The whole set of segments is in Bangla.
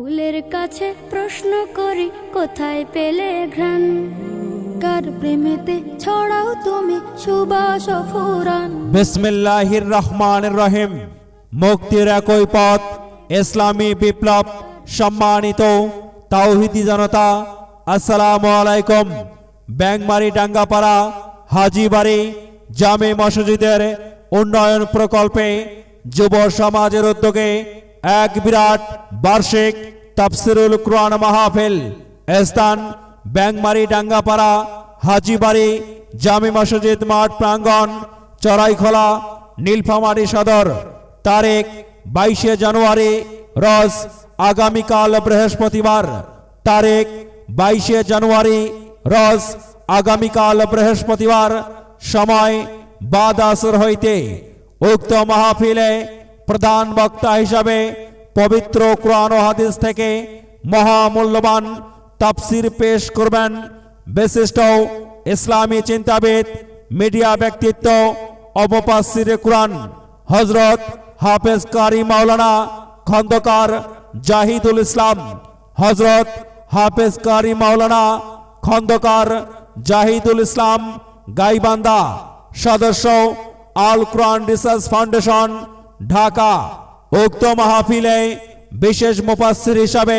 ফুলের কাছে প্রশ্ন করি, কোথায় পেলে ঘ্রাণ? কার প্রেমেতে ছড়াও তুমি সুবাস ফুরান বিসমিল্লাহির রহমানির রহিম। মুক্তির একই পথ, ইসলামী বিপ্লব, সম্মানিত তাওহিদি জনতা, আসসালামু আলাইকুম। ব্যাংমারি ডাঙ্গাপাড়া, হাজিবাড়ি, জামে মসজিদের উন্নয়ন প্রকল্পে যুব সমাজের উদ্যোগে এক বিরাট বার্ষিক তাফসিরুল কোরআন মাহফিল। স্থান ব্যাংমারি, ডাঙ্গাপাড়া, হাজিবাড়ি, জামি মসজিদ, মাঠ প্রাঙ্গণ, চড়াইখোলা, নীলফামারী সদর। তারিখ, বাইশে জানুয়ারি রস আগামীকাল বৃহস্পতিবার। তারিখ, বাইশে জানুয়ারি রস আগামীকাল বৃহস্পতিবার। সময় বাদ আসর হইতে। উক্ত মাহফিলে প্রধান বক্তা হিসাবে পবিত্র কোরআন হাদিস থেকে মহামূল্যবান তাফসির পেশ করবেন বিশিষ্ট ইসলামী চিন্তাবিদ, মিডিয়া ব্যক্তিত্ব অবপাসির কোরআন হজরত হাফেজ কারি মাওলানা খন্দকার জাহিদুল ইসলাম হজরত হাফেজ কারি মাওলানা খন্দকার জাহিদুল ইসলাম গাইবান্দা সদস্য আল কোরআন রিসার্চ ফাউন্ডেশন ঢাকা উক্ত মাহফিলে বিশেষ মুফাসসির হিসাবে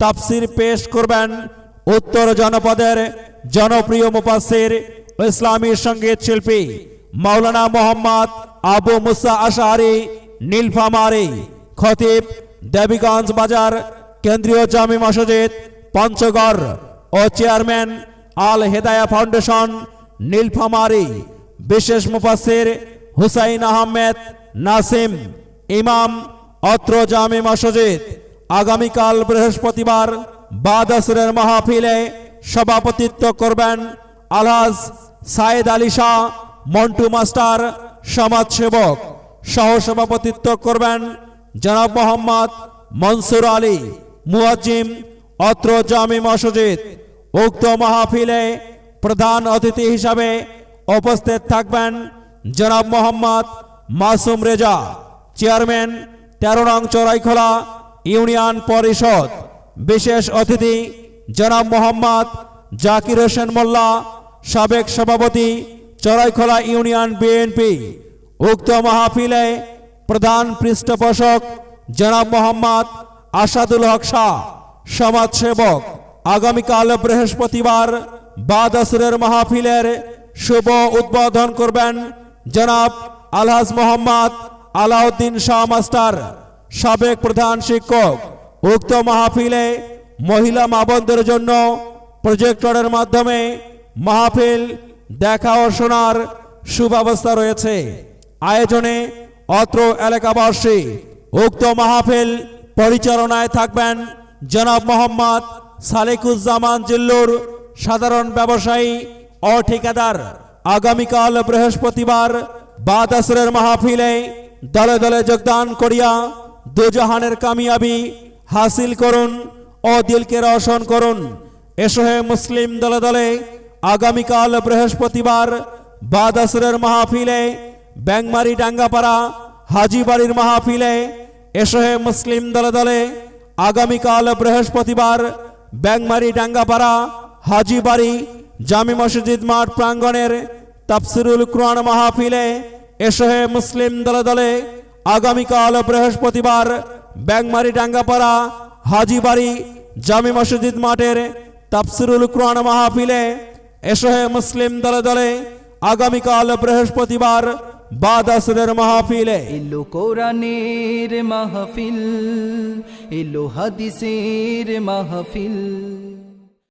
তাফসির পেশ করবেন উত্তর জনপদের জনপ্রিয় মুফাসসির ইসলামী সংগীত শিল্পী মাওলানা মোহাম্মদ আবু মুসা আশারি নীলফামারি, খতিব দেবীগঞ্জ বাজার, কেন্দ্রীয় জামি মসজিদ, পঞ্চগড় ও চেয়ারম্যান আল হেদায়া ফাউন্ডেশন নীলফামারি, বিশেষ মুফাসির হুসাইন আহমেদ নাসিম, ইমাম, অত্র জামে মসজিদ, আগামীকাল বৃহস্পতিবার বাদ আসরের মাহফিলে সভাপতিত্ব করবেন আলহাজ সাইদ আলী শাহ, মন্টু মাস্টার, সমাজসেবক। সহ সভাপতিত্ব করবেন জনাব মোহাম্মদ মনসুর আলী, মুয়াজ্জিম, অত্র জামি মসজিদ। উক্ত মাহফিলে প্রধান অতিথি হিসাবে উপস্থিত থাকবেন জনাব মোহাম্মদ মাসুম রেজা, চেয়ারম্যান, তেরো নং চড়াইখোলা ইউনিয়ন পরিষদ। বিশেষ অতিথি, জনাব মোহাম্মদ জাকির হোসেন মোল্লা, সাবেক সভাপতি চড়াইখোলা ইউনিয়ন বিএনপি। উক্ত মাহফিলে প্রধান পৃষ্ঠপোষক জনাব মোহাম্মদ আসাদুল হক শাহ, সমাজসেবক। আগামীকাল বৃহস্পতিবার বাদ আসরের মাহফিলের শুভ উদ্বোধন করবেন জনাব আলহাজ মোহাম্মদ আলাউদ্দিন শাহ মাস্টার, সাবেক প্রধান শিক্ষক, উক্ত মাহফিলে মহিলা মা বোনদের জন্য প্রজেক্টরের মাধ্যমে মাহফিল দেখা ও শোনার সুব্যবস্থা রয়েছে। আয়োজনে অত্র এলাকাবাসী উক্ত মাহফিল পরিচালনায় থাকবেন জনাব মোহাম্মদ সালেকুজ্জামান জিল্লুর সাধারণ ব্যবসায়ী ও ঠিকাদার। আগামীকাল বৃহস্পতিবার বাদ আসরের মাহফিলে দলে দলে যোগদান করিয়া দুজাহানের কামিয়াবি হাসিল করুন ও দিলকে রোশন করুন। এসো হে মুসলিম দলে দলে, আগামীকাল বৃহস্পতিবার বাদ আসরের মাহফিলে ব্যাংমারি ডাঙ্গাপাড়া, হাজিবাড়ির মাহফিলে এসো হে মুসলিম দলে দলে, আগামীকাল বৃহস্পতিবার ব্যাংমারি ডাঙ্গাপাড়া, হাজিবাড়ি, জামি মসজিদ মাঠ প্রাঙ্গণের তাফসিরুল কোরআন মাহফিলে এসো হে মুসলিম দলে দলে আগামীকাল বৃহস্পতিবার ব্যাংমারি ডাঙ্গাপাড়া, হাজিবাড়ি, জামি মসজিদ মাঠের তাফসিরুল কোরআন মাহফিলে এসো হে মুসলিম দলে দলে আগামীকাল বৃহস্পতিবার বাদ আসরের মাহফিলে। এলো কোরআনের মাহফিল, এলো হাদিসের মাহফিল।